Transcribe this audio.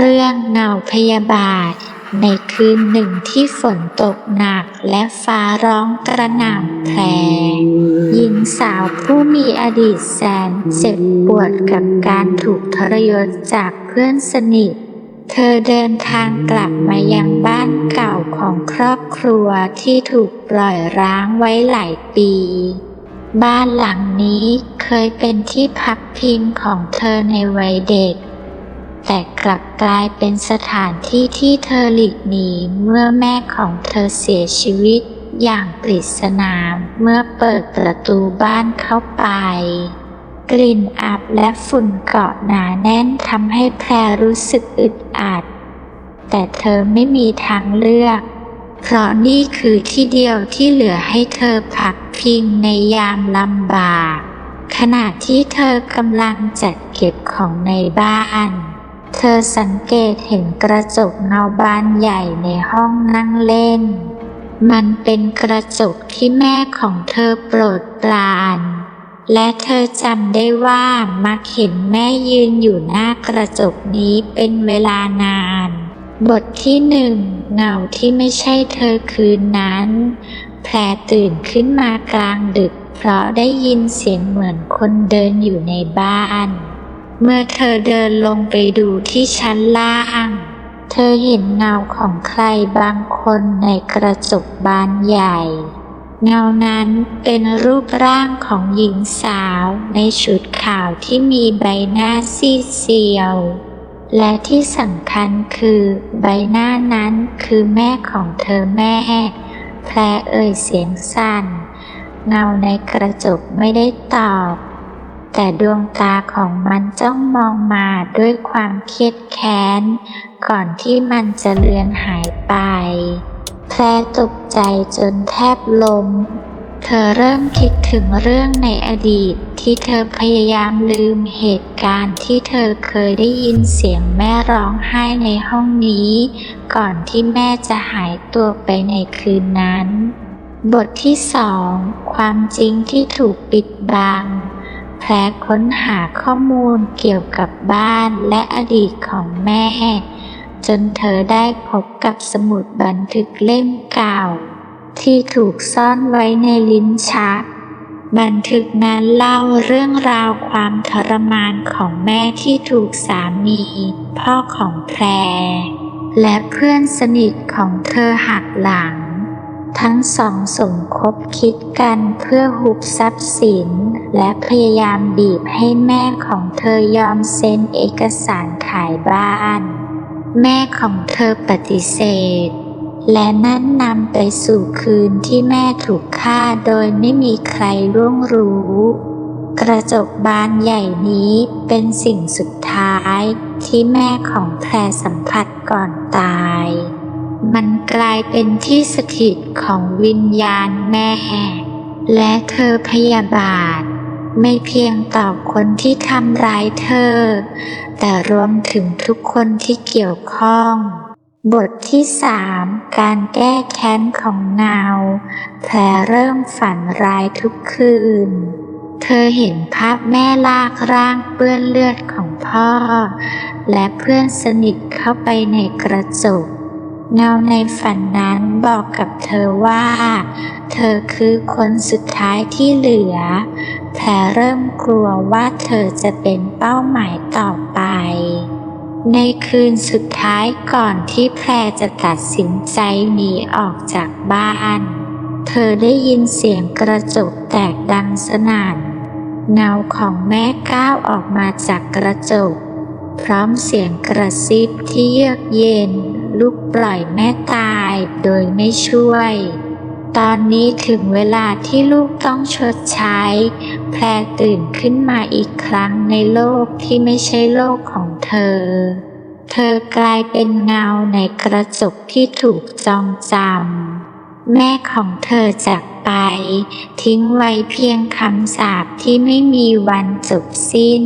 เรื่องเงาพยาบาท ในคืนหนึ่งที่ฝนตกหนักและฟ้าร้องกระหน่ำแผลหญิงสาวผู้มีอดีตแสนเจ็บปวดกับการถูกทรยศจากเพื่อนสนิท เธอเดินทางกลับมายังบ้านเก่าของครอบครัวที่ถูกปล่อยร้างไว้หลายปีบ้านหลังนี้เคยเป็นที่พักพิงของเธอในวัยเด็ก แต่กลับกลายเป็นสถานที่ที่เธอหลีกหนีเมื่อแม่ของเธอเสียชีวิตอย่างปริศนาเมื่อเปิดประตูบ้านเข้าไป กลิ่นอับและฝุ่นเกาะหนาแน่นทำให้แพรรู้สึกอึดอัด แต่เธอไม่มีทางเลือก เพราะนี่คือที่เดียวที่เหลือให้เธอพักพิงในยามลำบาก ขณะที่เธอกำลังจัดเก็บของในบ้าน เธอสังเกตเห็นกระจกเงาบานใหญ่ในห้องนั่งเล่น มันเป็นกระจกที่แม่ของเธอโปรดปราน และเธอจำได้ว่ามักเห็นแม่ยืนอยู่หน้ากระจกนี้เป็นเวลานาน บทที่หนึ่งเงาที่ไม่ใช่เธอคืนนั้น แพรตื่นขึ้นมากลางดึก เพราะได้ยินเสียงเหมือนคนเดินอยู่ในบ้าน เมื่อเธอเดินลงไปดูที่ชั้นล่าง เธอเห็นเงาของใครบางคนในกระจกบานใหญ่ เงานั้นเป็นรูปร่างของหญิงสาวในชุดขาวที่มีใบหน้าซีดเซียว และที่สำคัญคือใบหน้านั้นคือแม่ของเธอแม่แพรเอ่ยเสียงสั่น เงาในกระจกไม่ได้ตอบ แต่ดวงตาของมันจ้องมองมาด้วยความเครียดแค้น ก่อนที่มันจะเลือนหายไป แพรตกใจจนแทบล้ม เธอเริ่มคิดถึงเรื่องในอดีตที่เธอพยายามลืมเหตุการณ์ที่เธอเคยได้ยินเสียงแม่ร้องไห้ในห้องนี้ ก่อนที่แม่จะหายตัวไปในคืนนั้น บทที่สองความจริงที่ถูกปิดบัง แพรค้นหาข้อมูลเกี่ยวกับบ้านและอดีตของแม่ จนเธอได้พบกับสมุดบันทึกเล่มเก่า ที่ถูกซ่อนไว้ในลิ้นชัก บันทึกนั้นเล่าเรื่องราวความทรมานของแม่ที่ถูกสามี พ่อของแพร และเพื่อนสนิทของเธอหักหลัง ทั้งสองสมคบคิดกันเพื่อหุบทรัพย์สิน และพยายามบีบให้แม่ของเธอยอมเซ็นเอกสารขายบ้าน แม่ของเธอปฏิเสธ และนั่นนำไปสู่คืนที่แม่ถูกฆ่าโดยไม่มีใครร่วงรู้กระจกบานใหญ่นี้เป็นสิ่งสุดท้ายที่แม่ของแพรสัมผัสก่อนตาย มันกลายเป็นที่สถิตของวิญญาณแม่และเธอพยาบาท ไม่เพียงต่อคนที่ทำร้ายเธอ แต่รวมถึงทุกคนที่เกี่ยวข้อง บทที่สามการแก้แค้นของเงาแพรเริ่มฝันร้ายทุกคืนเธอเห็นภาพแม่ลากร่างเปื้อนเลือดของพ่อ และเพื่อนสนิทเข้าไปในกระจก เงาในฝันนั้นบอกกับเธอว่า เธอคือคนสุดท้ายที่เหลือ แพรเริ่มกลัวว่าเธอจะเป็นเป้าหมายต่อไป ในคืนสุดท้ายก่อนที่แพรจะตัดสินใจหนีออกจากบ้าน เธอได้ยินเสียงกระจกแตกดังสนั่นเงาของแม่ก้าวออกมาจากกระจก พร้อมเสียงกระซิบที่เยือกเย็น ลูกปล่อยแม่ตายโดยไม่ช่วย ตอนนี้ถึงเวลาที่ลูกต้องชดใช้ แพรตื่นขึ้นมาอีกครั้งในโลกที่ไม่ใช่โลกของเธอ เธอกลายเป็นเงาในกระจกที่ถูกจองจำ แม่ของเธอจากไป ทิ้งไว้เพียงคำสาปที่ไม่มีวันจบสิ้น